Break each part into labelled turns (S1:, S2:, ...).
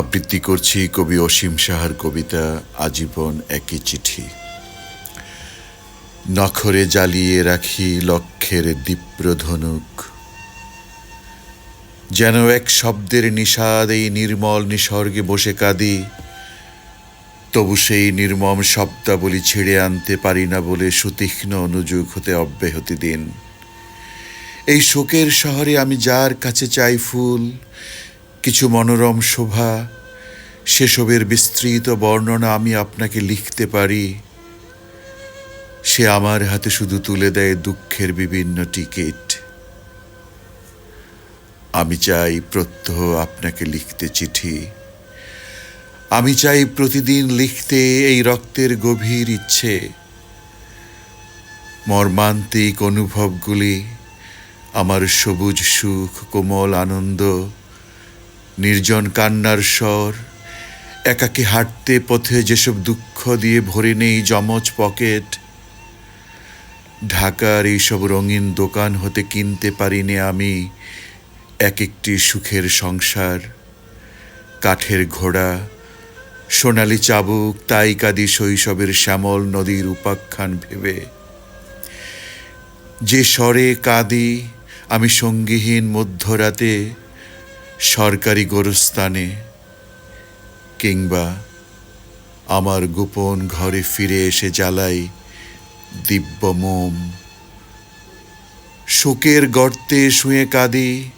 S1: আবৃত্তি করছি কবি অসীম সাহার কবিতা আজীবন একই চিঠি। নখরে জ্বালিয়ে রাখি লক্ষ্যের দীপ্রধনুক যেন এক শব্দের নিষাদ এই নির্মল নিসর্গে বসে কাঁদি। তবু সেই নির্মম শব্দাবলী ছেড়ে আনতে পারি না বলে সুতীক্ষ্ণ অনুযোগ হতে অব্যাহতি দিন। এই শোকের শহরে আমি যার কাছে চাই ফুল কিছু মনোরম শোভা, সেসবের বিস্তৃত বর্ণনা আমি আপনাকে লিখতে পারি। সে আমার হাতে শুধু তুলে দেয় দুঃখের বিভিন্ন টিকিট। আমি চাই প্রত্যহ আপনাকে লিখতে চিঠি। আমি চাই প্রতিদিন লিখতে এই রক্তের গভীর ইচ্ছে। মর্মান্তিক অনুভবগুলি, আমার সবুজ সুখ, কোমল আনন্দ নির্জন কান্নার স্বর, একাকে হাঁটতে পথে যেসব দুঃখ দিয়ে ভরে নেই জমজ পকেট, ঢাকার এইসব রঙিন দোকান হতে কিনতে পারিনি আমি এক একটি সুখের সংসার, কাঠের ঘোড়া, সোনালি চাবুক তাই কাদি শৈশবের শ্যামল নদীর উপাখ্যান ভেবে। যে স্বরে কাঁদি, আমি সঙ্গীহীন মধ্যরাতে সরকারি গোরস্থানে কিংবা আমার গোপন ঘরে ফিরে এসে জ্বালাই দিব্য মোম। শোকের গর্তে শুয়ে কাঁদি,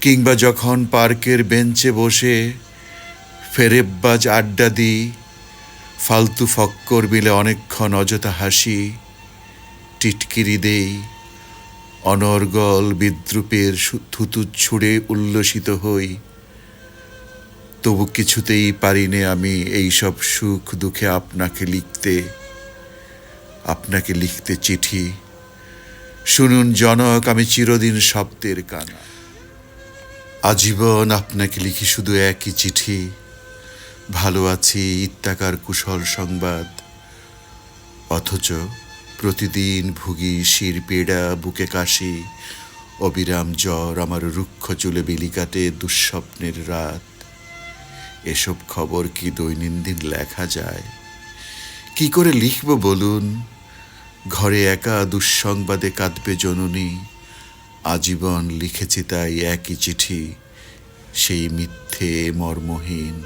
S1: কিংবা যখন পার্কের বেঞ্চে বসে ফেরেববাজ আড্ডা দিই, ফালতু ফক্কর মিলে অনেকক্ষণ অযথা হাসি, টিটকিরি দেই। অনর্গল বিদ্রুপের থুতু ছুঁড়ে উল্লসিত হই। তবু কিছুতেই পারিনে আমি এইসব সুখ দুঃখে আপনাকে লিখতে আপনাকে লিখতে চিঠি। শুনুন জনক, আমি চিরদিন শব্দের কানা। আজীবন আপনাকে লিখি শুধু একই চিঠি। ভালো আছি ইত্যাকার কুশল সংবাদ, অথচ প্রতিদিন ভুগি শির পেড়া বুকে কাশি। অবিরাম জ্বর আমার রুক্ষ চুলে বিলি কাটে দুঃস্বপ্নের রাত। এসব খবর কি দৈনন্দিন লেখা যায়? কি করে লিখব বলুন? ঘরে একা দুঃসংবাদে কাঁদবে জননী। আজীবন লিখেছি তাই একই চিঠি, সেই মিথ্যে মর্মহীন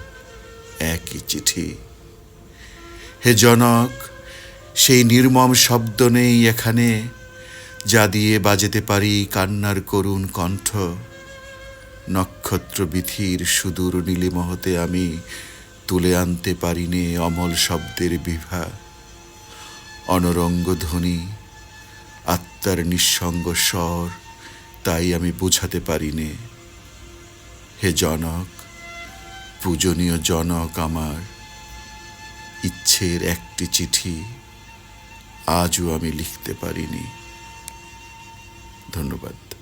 S1: একই চিঠি। হে জনক সেই নির্মম শব্দ নেই এখানে, যা দিয়ে বাজেতে পারি কান্নার করুণ কণ্ঠ। নক্ষত্র বিথির সুদূর নীলিমহতে আমি তুলে আনতে পারিনে অমল শব্দের বিভা। অনরঙ্গ ধ্বনি, আত্মার নিঃসঙ্গ স্বর, তাই আমি বোঝাতে পারিনে। হে জনক, পূজনীয় জনক আমার, ইচ্ছের একটি চিঠি আজও আমি লিখতে পারিনি। ধন্যবাদ।